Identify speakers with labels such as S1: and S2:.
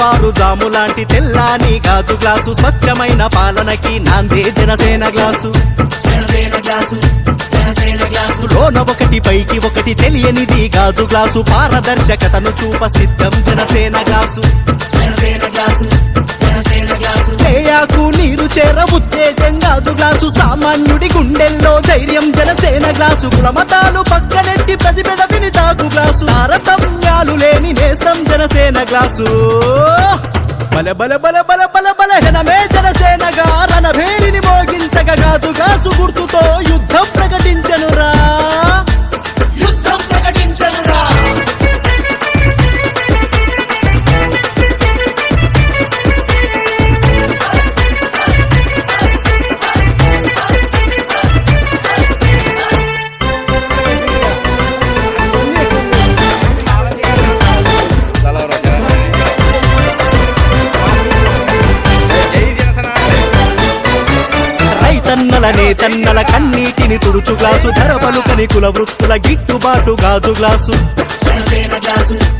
S1: తెల్లవారు జాము లాంటి తెల్లాని గాజు గ్లాసు స్వచ్ఛమైన పాలనకి నాందే జనసేన గ్లాసు. లోన ఒకటి పైకి ఒకటి తెలియనిది గాజు గ్లాసు. పారదర్శకతను చూప సిద్ధం జనసేన గ్లాసు. తేయాకు నీరు చేర ఉత్తేజం గాజు గ్లాసు. సామాన్యుడి గుండెల్లో ధైర్యం జనసేన గ్లాసు. కులమతాలు పక్కనెట్టి ప్రతిపెద విని తాగు గ్లాసు. నేస్తం జనసేన గ్లాసు. బల బల బల బల బల బల జనమే జనసేనగా రైతన్నల నేతన్నల కన్నీటిని తుడుచు గ్లాసు ధర పలుకని కుల వృత్తుల గిట్టుబాటు గాజు గ్లాసు.
S2: జనసేన గ్లాసు.